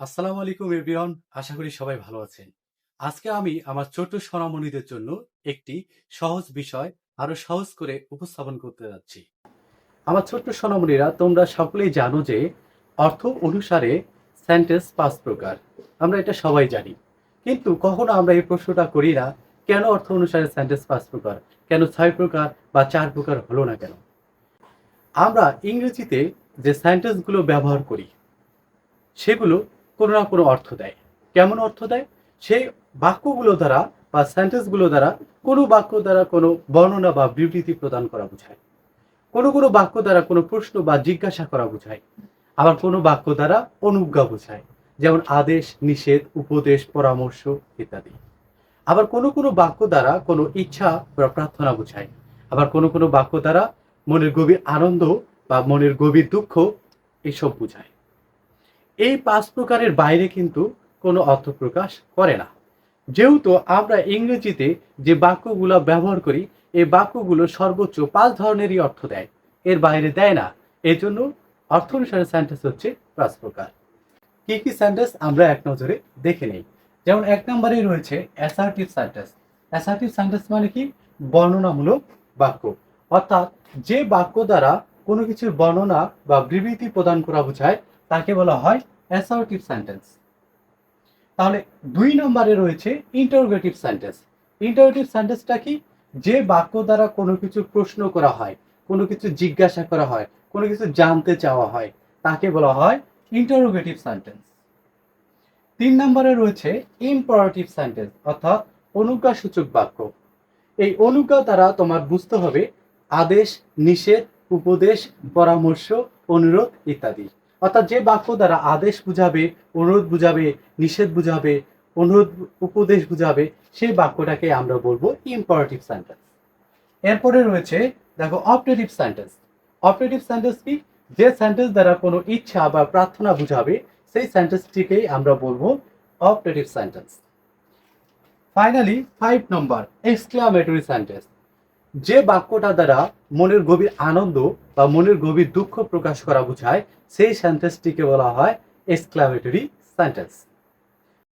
আসসালামু আলাইকুম এভরিওয়ান আশা করি সবাই ভালো আছেন। আজকে আমি আমার ছোট্ট সোনামণিদের জন্য একটি সহজ বিষয় আরও সহজ করে উপস্থাপন করতে যাচ্ছি। আমার ছোট্ট সোনামণিরা, তোমরা সকলেই জানো যে অর্থ অনুসারে সেন্টেন্স পাঁচ প্রকার। আমরা এটা সবাই জানি। কিন্তু কখনো আমরা এই প্রশ্নটা করি না, কেন অর্থ অনুসারে সেন্টেন্স পাঁচ প্রকার? কেন ছয় প্রকার বা চার প্রকার হলো না কেন? আমরা ইংরেজিতে যে সেন্টেন্সগুলো ব্যবহার করি, সেগুলো কোনো না কোনো অর্থ দেয়। কেমন অর্থ দেয়? সেই বাক্যগুলো দ্বারা বা সেন্টেন্সগুলো দ্বারা কোনো বাক্য দ্বারা কোনো বর্ণনা বা বিবৃতি প্রদান করা বোঝায়। কোনো কোনো বাক্য দ্বারা কোনো প্রশ্ন বা জিজ্ঞাসা করা বোঝায়। আবার কোনো বাক্য দ্বারা অনুজ্ঞা বোঝায়, যেমন আদেশ, নিষেধ, উপদেশ, পরামর্শ ইত্যাদি। আবার কোনো কোনো বাক্য দ্বারা কোনো ইচ্ছা বা প্রার্থনা বোঝায়। আবার কোনো কোনো বাক্য দ্বারা মনের গভীর আনন্দ বা মনের গভীর দুঃখ এসব বোঝায়। এই পাঁচ প্রকারের বাইরে কিন্তু কোনো অর্থ প্রকাশ করে না। যেহেতু আমরা ইংরেজিতে যে বাক্যগুলো ব্যবহার করি, এই বাক্যগুলো সর্বোচ্চ পাঁচ ধরনেরই অর্থ দেয়। এর বাইরে দেয় না। এর জন্য অর্থ অনুসারে সেন্টেন্স হচ্ছে পাঁচ প্রকার কি কি সেন্টেন্স আমরা এক নজরে দেখে নেই। যেমন এক নম্বরেই রয়েছে অ্যাসার্টিভ সেন্টেন্স অ্যাসার্টিভ সেন্টেন্স মানে কি? বর্ণনামূলক বাক্য। অর্থাৎ যে বাক্য দ্বারা কোনো কিছুর বর্ণনা বা বিবৃতি প্রদান করা বোঝায় তাকে বলা হয় অ্যাসার্টিভ সেন্টেন্স তাহলে দুই নম্বরে রয়েছে ইন্টারোগেটিভ সেন্টেন্স ইন্টারোগেটিভ সেন্টেন্সটা কি? যে বাক্য দ্বারা কোনো কিছু প্রশ্ন করা হয়, কোনো কিছু জিজ্ঞাসা করা হয়, কোনো কিছু জানতে চাওয়া হয়, তাকে বলা হয় ইন্টারোগেটিভ সেন্টেন্স তিন নম্বরে রয়েছে ইম্পারেটিভ সেন্টেন্স অর্থাৎ অনুজ্ঞাসূচক বাক্য। এই অনুজ্ঞা দ্বারা তোমার বুঝতে হবে আদেশ, নিষেধ, উপদেশ, পরামর্শ, অনুরোধ ইত্যাদি। অর্থাৎ যে বাক্য দ্বারা আদেশ বুঝাবে, অনুরোধ বুঝাবে, নিষেধ বুঝাবে, অনুরোধ উপদেশ বুঝাবে, সেই বাক্যটাকে আমরা বলব ইম্পারেটিভ সেন্টেন্স এরপরে রয়েছে, দেখো অপারেটিভ সেন্টেন্স অপারেটিভ সেন্টেন্স কি? যে সেন্টেন্স দ্বারা কোনো ইচ্ছা বা প্রার্থনা বুঝাবে, সেই সেন্টেন্সটিকেই আমরা বলব operative sentence finally five number exclamatory sentence যে বাক্যটা দ্বারা মনের গভীর আনন্দ বা মনের গভীর দুঃখ প্রকাশ করা বোঝায়, সেই সেন্টেন্সটিকে বলা হয় এক্সক্লামেটরি সেন্টেন্স